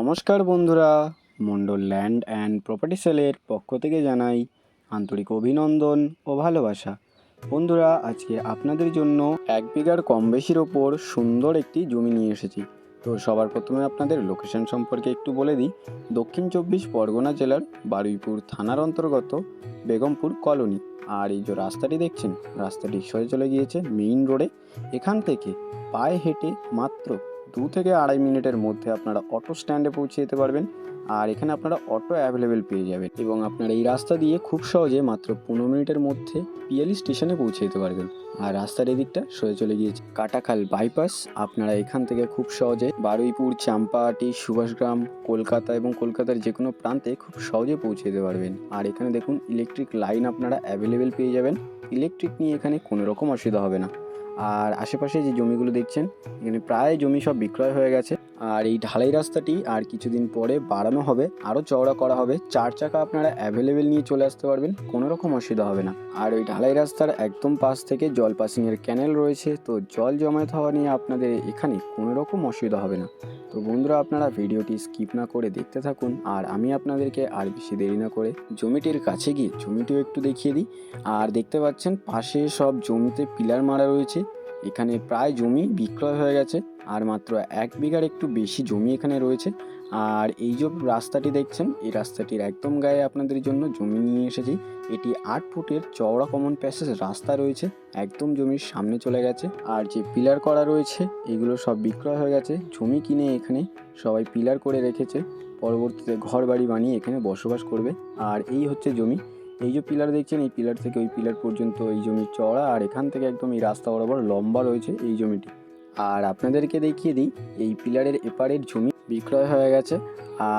নমস্কার বন্ধুরা Mondal land and property সেলের পক্ষ থেকে জানাই আন্তরিক অভিনন্দন ও ভালোবাসা। বন্ধুরা, আজকে আপনাদের জন্য এক বিঘার কম বেশির ওপর সুন্দর একটি জমি নিয়ে এসেছি। তো সবার প্রথমে আপনাদের লোকেশন সম্পর্কে একটু বলে দিই। দক্ষিণ চব্বিশ পরগনা জেলার বারুইপুর থানার অন্তর্গত বেগমপুর কলোনি। আর এই যে রাস্তাটি দেখছেন, রাস্তাটি সরে চলে গিয়েছে মেইন রোডে এখান থেকে পায়ে হেঁটে মাত্র দু থেকে আড়াই মিনিটের মধ্যে আপনারা অটো স্ট্যান্ডে পৌঁছে যেতে পারবেন আর এখানে আপনারা অটো অ্যাভেলেবেল পেয়ে যাবেন এবং আপনারা এই রাস্তা দিয়ে খুব সহজে মাত্র পনেরো মিনিটের মধ্যে পিএলই স্টেশনে পৌঁছে যেতে পারবেন। আর রাস্তার এদিকটা সরে চলে গিয়েছে। কাটাখাল বাইপাস, আপনারা এখান থেকে খুব সহজে বারুইপুর, চাম্পাহাটি, সুভাষগ্রাম, কলকাতা এবং কলকাতার যে কোনো প্রান্তে খুব সহজে পৌঁছে যেতে পারবেন। আর এখানে দেখুন ইলেকট্রিক লাইন আপনারা অ্যাভেলেবেল পেয়ে যাবেন। ইলেকট্রিক নিয়ে এখানে কোনো রকম অসুবিধা হবে না। আর আশেপাশে যে জমিগুলো দেখছেন এখানে প্রায় জমি সব বিক্রয় হয়ে গেছে। আর এই ঢালাই রাস্তাটি আর কিছুদিন পরে বাড়ানো হবে। আরও চওড়া করা হবে। চার চাকা আপনারা অ্যাভেলেবেল নিয়ে চলে আসতে পারবেন। কোনো রকম অসুবিধা হবে না। আর ওই ঢালাই রাস্তার একদম পাশ থেকে জল পাসিংয়ের ক্যানেল রয়েছে। তো জল জমায়েত হওয়া নিয়ে আপনাদের এখানে কোনো রকম অসুবিধা হবে না। তো বন্ধুরা, আপনারা ভিডিওটি স্কিপ না করে দেখতে থাকুন। আর আমি আপনাদেরকে আর বেশি দেরি না করে জমিটির কাছে গিয়ে জমিটিও একটু দেখিয়ে দিই। আর দেখতে পাচ্ছেন, পাশে সব জমিতে পিলার মারা রয়েছে। এখানে প্রায় জমি বিক্রয় হয়ে গেছে, আর মাত্র এক বিঘার একটু বেশি জমি এখানে রয়েছে। আর এই যে রাস্তাটি দেখছেন, এই রাস্তাটির একদম গায়ে আপনাদের জন্য জমি নিয়ে এসেছি। এটি আট ফুটের চওড়া কমন প্যাসেজ রাস্তা রয়েছে, একদম জমির সামনে চলে গেছে। আর যে পিলার করা রয়েছে, এগুলো সব বিক্রয় হয়ে গেছে। জমি কিনে এখানে সবাই পিলার করে রেখেছে। পরবর্তীতে ঘর বাড়ি বানিয়ে এখানে বসবাস করবে। আর এই হচ্ছে জমি। এই যে পিলার দেখছেন, এই পিলার থেকে ওই পিলার পর্যন্ত এই জমি চড়া আর এখান থেকে একদম এই রাস্তা বরাবর লম্বা রয়েছে এই জমিটি। আর আপনাদেরকে দেখিয়ে দিই, এই পিলারের এপারের জমি বিক্রয় হয়ে গেছে।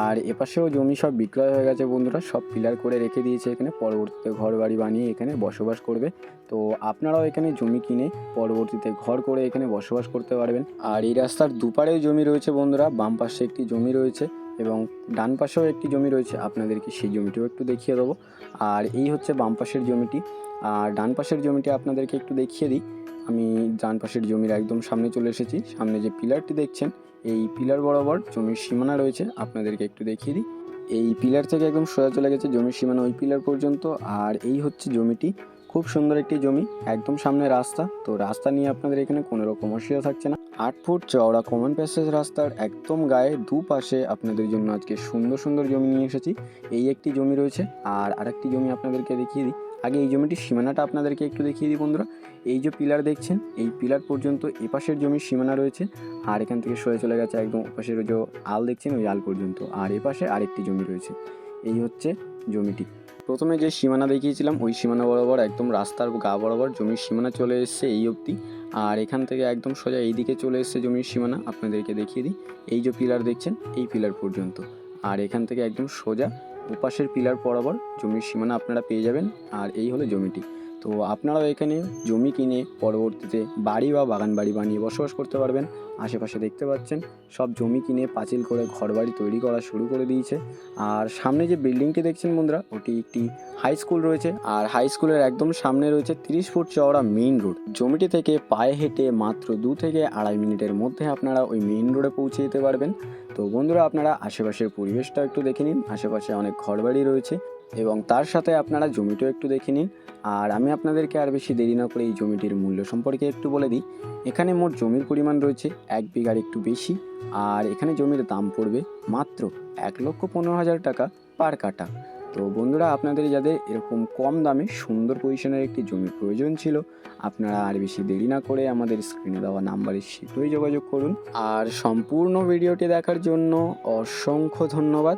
আর এপাশেও জমি সব বিক্রয় হয়ে গেছে বন্ধুরা, সব পিলার করে রেখে দিয়েছে এখানে। পরবর্তীতে ঘর বাড়ি বানিয়ে এখানে বসবাস করবে। তো আপনারাও এখানে জমি কিনে পরবর্তীতে ঘর করে এখানে বসবাস করতে পারবেন। আর এই রাস্তার দুপারেও জমি রয়েছে বন্ধুরা, বাম পাশে একটি জমি রয়েছে। এবং ডান পাশেও একটি জমি রয়েছে, আপনাদেরকে সেই জমিটিও একটু দেখিয়ে দেবো। আর এই হচ্ছে বাম পাশের জমিটি। আর ডান পাশের জমিটি আপনাদেরকে একটু দেখিয়ে দিই। আমি ডান পাশের জমির একদম সামনে চলে এসেছি। সামনে যে পিলারটি দেখছেন, এই পিলার বরাবর জমির সীমানা রয়েছে। আপনাদেরকে একটু দেখিয়ে দিই। এই পিলার থেকে একদম সোজা চলে গেছে জমির সীমানা ওই পিলার পর্যন্ত। আর এই হচ্ছে জমিটি। খুব সুন্দর একটি জমি, একদম সামনে রাস্তা। তো রাস্তা নিয়ে আপনাদের এখানে কোনো রকম অসুবিধা থাকছে না। আট ফুট চওড়া কমন প্যাসেজ রাস্তার একদম গায়ে দুপাশে আপনাদের জন্য আজকে সুন্দর সুন্দর জমি নিয়ে এসেছি। এই একটি জমি রয়েছে। আর আরেকটি জমি আপনাদেরকে দেখিয়ে দিই। আগে এই জমিটির সীমানাটা আপনাদেরকে একটু দেখিয়ে দিই বন্ধুরা। এই যে পিলার দেখছেন, এই পিলার পর্যন্ত এপাশের জমির সীমানা রয়েছে। আর এখান থেকে সরে চলে গেছে একদম ওপাশের যে আল দেখছেন, ওই আল পর্যন্ত। আর এপাশে আরেকটি জমি রয়েছে। এই হচ্ছে জমিটি প্রথমে যে সীমানা দেখিয়েছিলাম, ওই সীমানা বরাবর একদম রাস্তার গা বরাবর জমির সীমানা চলে এসছে এই অবধি। আর এখান থেকে একদম সোজা এই দিকে চলে এসছে জমির সীমানা। আপনাদেরকে দেখিয়ে দিই। এই যে পিলার দেখছেন, এই পিলার পর্যন্ত। আর এখান থেকে একদম সোজা ওপাশের পিলার বরাবর জমির সীমানা আপনারা পেয়ে যাবেন। আর এই হলো জমিটি তো আপনারাও এখানে জমি কিনে পরবর্তীতে বাড়ি বা বাগান বাড়ি বানিয়ে বসবাস করতে পারবেন। আশেপাশে দেখতে পাচ্ছেন, সব জমি কিনে পাঁচিল করে ঘরবাড়ি তৈরি করা শুরু করে দিয়েছে। আর সামনে যে বিল্ডিংটি দেখছেন বন্ধুরা, ওটি একটি হাই স্কুল রয়েছে। আর হাই স্কুলের একদম সামনে রয়েছে তিরিশ ফুট চওড়া মেইন রোড। জমিটি থেকে পায়ে হেঁটে মাত্র দু থেকে আড়াই মিনিটের মধ্যে আপনারা ওই মেইন রোডে পৌঁছে যেতে পারবেন। তো বন্ধুরা, আপনারা আশেপাশের পরিবেশটা একটু দেখে নিন। আশেপাশে অনেক ঘরবাড়ি রয়েছে। এবং তার সাথে আপনারা জমিটাও একটু দেখে নিন। আর আমি আপনাদেরকে আর বেশি দেরি না করে এই জমিটির মূল্য সম্পর্কে একটু বলে দিই। এখানে মোট জমির পরিমাণ রয়েছে এক বিঘার একটু বেশি, আর এখানে জমির দাম পড়বে মাত্র এক লক্ষ পনেরো হাজার টাকা পার কাটা তো বন্ধুরা, আপনাদের যাদের এরকম কম দামে সুন্দর পজিশনের একটি জমির প্রয়োজন ছিল, আপনারা আর বেশি দেরি না করে আমাদের স্ক্রিনে দেওয়া নাম্বারে শীঘ্রই যোগাযোগ করুন। আর সম্পূর্ণ ভিডিওটি দেখার জন্য অসংখ্য ধন্যবাদ।